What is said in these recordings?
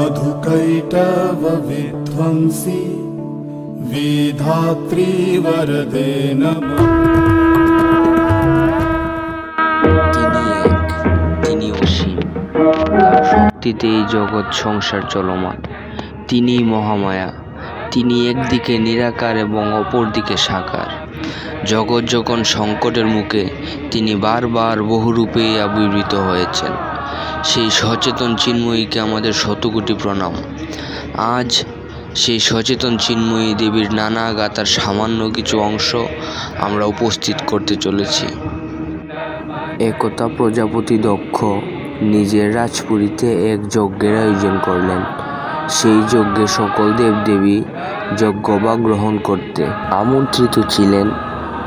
मधुकैटव विध्वंसी विधात्री वरदे नमः তিনি এক তিনি অসীম তার শক্তিতে এই জগৎ সংসার চলমান তিনি মহামায়া তিনি একদিকে নিরাকার এবং অপরদিকে সাকার জগৎ যখন সংকটের মুখে তিনি বারবার বহুরূপে আবির্ভূত হয়েছেন সেই সচেতন চিন্ময়ীকে আমাদের শতকোটি প্রণাম। আজ সেই সচেতন চিন্ময়ী দেবীর নানা গাতার সামান্য কিছু অংশ আমরা উপস্থিত করতে চলেছি। একতা প্রজাপতি দক্ষ নিজের রাজপুরীতে এক যজ্ঞের আয়োজন করলেন। সেই যজ্ঞে সকল দেবদেবী যজ্ঞ বা গ্রহণ করতে আমন্ত্রিত ছিলেন,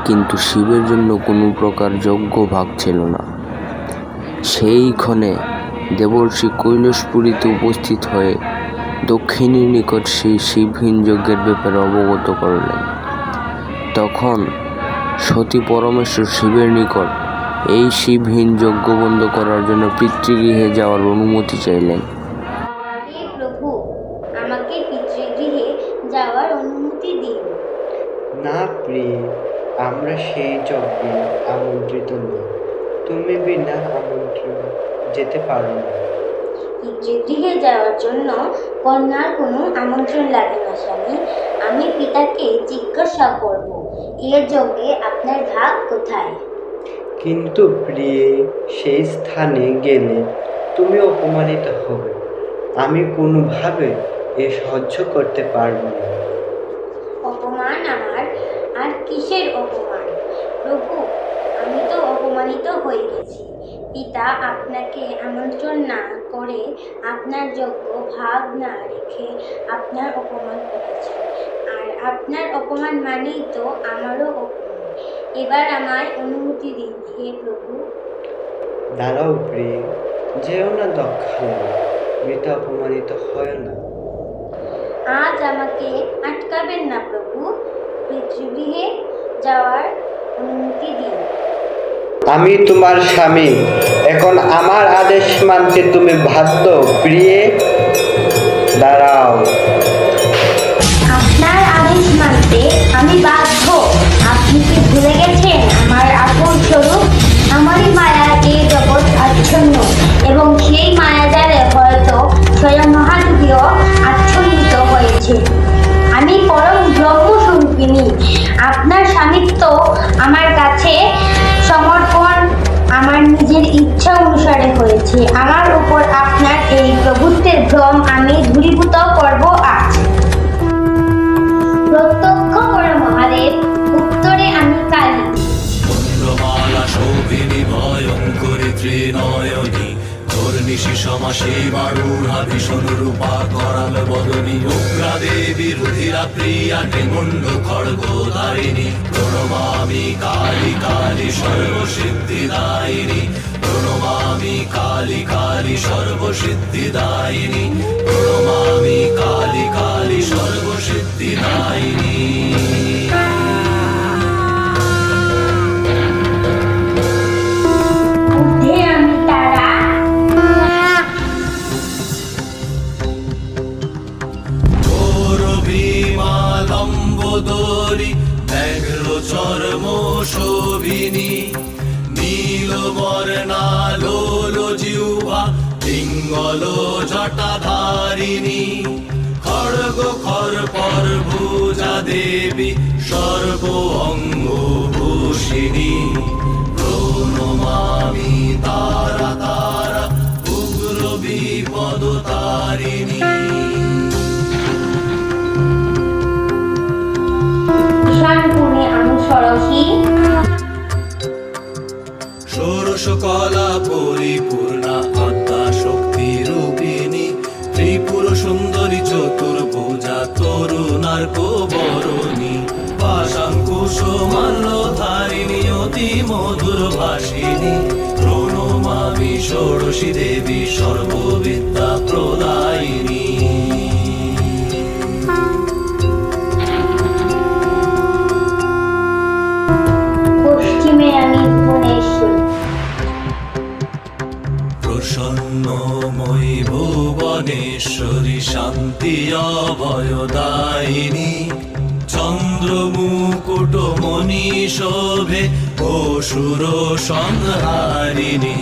কিন্তু শিবের জন্য কোনো প্রকার যজ্ঞ ভাগ ছিল না। সেই ক্ষণে দেবর্ষি কৈলাসপুরীতে উপস্থিত হয়ে দক্ষিণীর নিকট সেই শিবহীন যজ্ঞের ব্যাপারে অবগত করলেন। তখন সতী পরমেশ্বর শিবের নিকট এই শিবহীন যজ্ঞ বন্ধ করার জন্য পিতৃগৃহে যাওয়ার অনুমতি চাইলেন। প্রভু আমাকে পিতৃগৃহে যাওয়ার অনুমতি দিন। না প্রিয় আমরা সেই যজ্ঞে আমন্ত্রিত নই। তুমি বিনা আমন্ত্রণ যেতে পারো না। পিতৃগৃহে যাওয়ার জন্য কন্যার কোনো আমন্ত্রণ লাগে না স্বামী। আমি পিতাকে জিজ্ঞাসা করব এর যজ্ঞে আপনার ভাগ কোথায়? কিন্তু প্রিয়ে সেই স্থানে গেলে তুমি অপমানিত হবে। আমি কোনোভাবে এ সহ্য করতে পারব না। অপমান আমার? আর কিসের অপমান? প্রভু তো অপমানিত হয়ে গেছি। পিতা আপনাকে আমন্ত্রণ না করে আপনার যোগ্য ভাগ না রেখে আপনার অপমান করেছে আর আপনার অপমান মানেই তো আমারও অপমান। এবার আমায় অনুমতি দিন হে প্রভু। দাঁড়াও প্রিয়ে যেও না দক্ষালয় মৃত অপমানিত হয় না। আজ আমাকে আটকাবেন না প্রভু। পৃথিবীহে যাওয়ার অনুমতি দিন। আমি তোমার স্বামী। এখন আমার আদেশ মানতে তুমি বাধ্য। প্রিয়ে, দাঁড়াও। আপনার আদেশ মানতে আমি বাধ্য। আপনি কি ভুলে গেছেন অনুসারে হয়েছে আমার উপর আপনার এই প্রভুত্বের ভ্রম আমি দূরীভূত করব আজ। প্রত্যক্ষ করে মহাদেব, উত্তরে আমি কালী। ভয়ঙ্করী ত্রিনয়নী ধর্নিশি সমাসী বারুহা ভীষণ রূপা করাল বদনী উগ্রা দেবী রুধিরা প্রিয়া ত্রিমুণ্ড খড়গ ধারিণী প্রণমামি কালী কালী সর্বসিদ্ধিদায়িনী। প্রণমামি কালী কালী সর্বসিদ্ধিদায়িনী। প্রণমামি কালী কালী সর্বসিদ্ধিদায়িনী। শোভিনী নীল বর্ণা লোল জিহ্বা, পিঙ্গল জটাধারিণী খড়গ খর ভুজা দেবী, সর্ব অঙ্গ ভূষিণী প্রণমামি মধুর ভাসিনী প্রণমামি ষোড়শী দেবী সর্ববিদ্যা প্রদায়িনী মুকুট মনি শোভে অসুর সংহারিণী।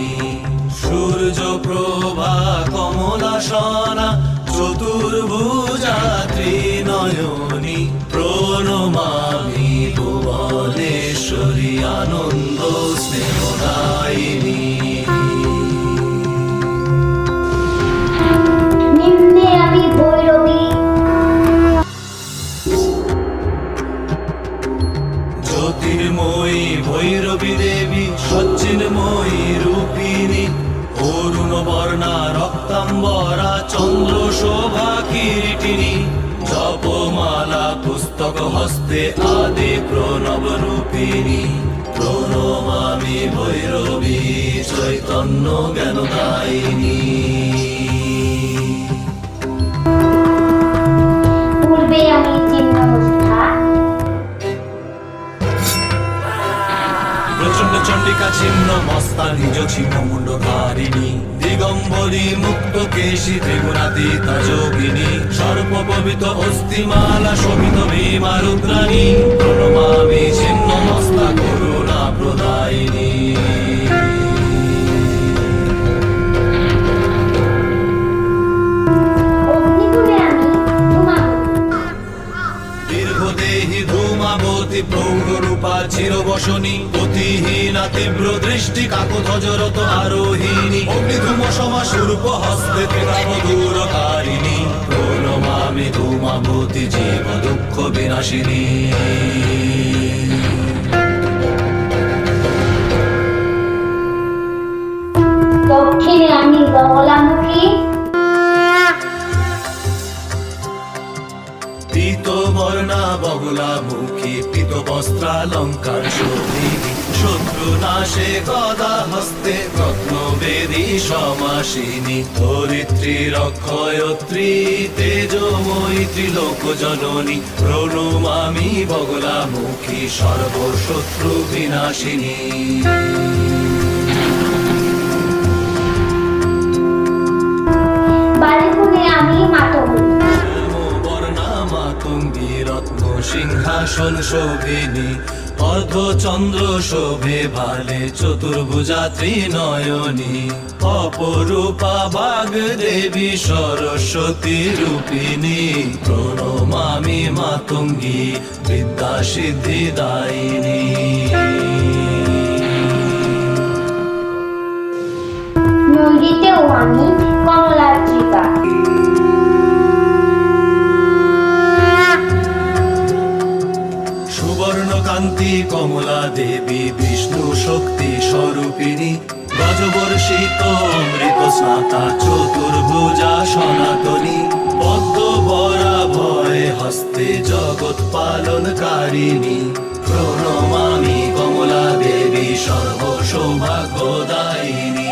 সূর্য প্রভা কমলা সনা চতুর্ভুজা ত্রিনয়নী প্রণমামি ভুবনেশ্বরী আনন্দ রক্তাম্বরা চন্দ্র শোভা কিরিটিনী জপমালা পুস্তক হস্তে আদি প্রণব রূপিণী। প্রণমামি ভৈরবী চৈতন্য জ্ঞানদায়িনী। পূর্বে আমি প্রচণ্ড চণ্ডিকা চিহ্ন মস্তা নিজ ছিন্ন মুন্ডধারিণী দিগম্বরী মুক্ত কেশী ত্রিগুণাতীতা যোগিনী সর্বপবিত অস্থিমালা শোভিত ভীমা রুদ্রাণী। প্রৌঢ়রূপা চিরবসনী অতিহীনা, তীব্র দৃষ্টি কাকধ্বজরত আরোহিণী। অগ্নিধূম সমা স্বরূপ হস্তে ত্রিকাবদূরকারিণী প্রণমামি ধূমাবতী জীব দুঃখ বিনাশিনী। দক্ষিণে আমি বগলামুখী বর্ণা বগলা মুখী, পীত বস্ত্রালঙ্কার শোভিনী শত্রু নাশে গদা হস্তে, রত্ন বেদী সমাসিনী। ধরিত্রী, রক্ষয়ত্রী, তেজময়ী ত্রিলোক জননী। প্রণমামি বগলা মুখী, সর্বশত্রু বিনাশিনী। আমি বর্ণামাতঙ্গী রত্ন সিংহাসন শোভিনী, অর্ধচন্দ্র শোভে ভালে চতুর্ভুজা ত্রিনয়নী, অপরূপা বাগ দেবী সরস্বতী রূপিণী, প্রণমামি মাতঙ্গী বিদ্যা সিদ্ধি দায়িনী। কমলা দেবী, বিষ্ণু শক্তি স্বরূপিণী গজবর্ষিত অমৃত স্নাতা চতুর্ভুজা সনাতনী পদ্ম বরা ভয় হস্তে জগৎ পালনকারিণী। প্রণমামি কমলা দেবী সর্ব সৌভাগ্যদায়িনী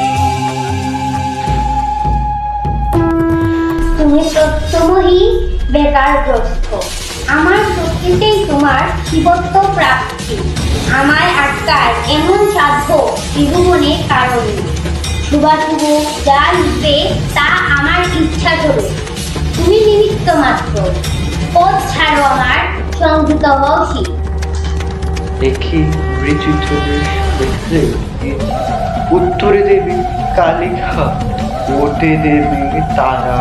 তুমি সত্যময়ী বেকারগ্রস্ত আমার শক্তিতেই তোমার শিবত্ব প্রাপ্তি। আমার আটকার এমন সাধ্য ত্রিভুবনের কারণে। শুভাশুভ যা লিখবে তা আমার ইচ্ছা ধরে। তুমি নিমিত্ত মাত্র। পথ ছাড়ো আমার সংযুত হও শিব দেখি উত্তরে দেবী কালিকা ওটে দেবী তারা,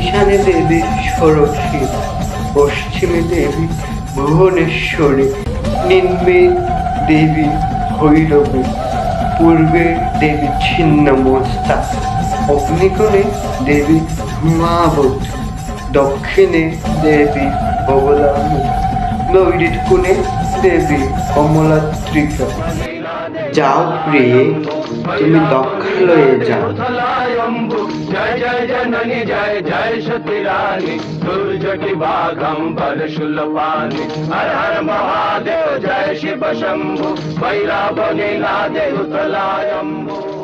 ঈশানে দেবী সরস্বতী। পশ্চিমে দেবী ভুবনেশ্বরী নিম্নে দেবী ভৈরবী, পূর্বে দেবী ছিন্নমস্তা, অগ্নিকোণে দেবী ধূমাবতী দক্ষিণে দেবী বগলামুখী নৈরিত কোণে দেবী কমলাত্রিকা। যাও প্রিয়ে তুমি দক্ষালয়ে যাও থলায়ম্বু জয় জয় জননী জয় জয় সতী রানী দুর্জটি বাঘম্বর শুলপানি হর হর মহাদেব জয় শিব শম্ভু ভৈরব নীলা দেব থলায়ম্বু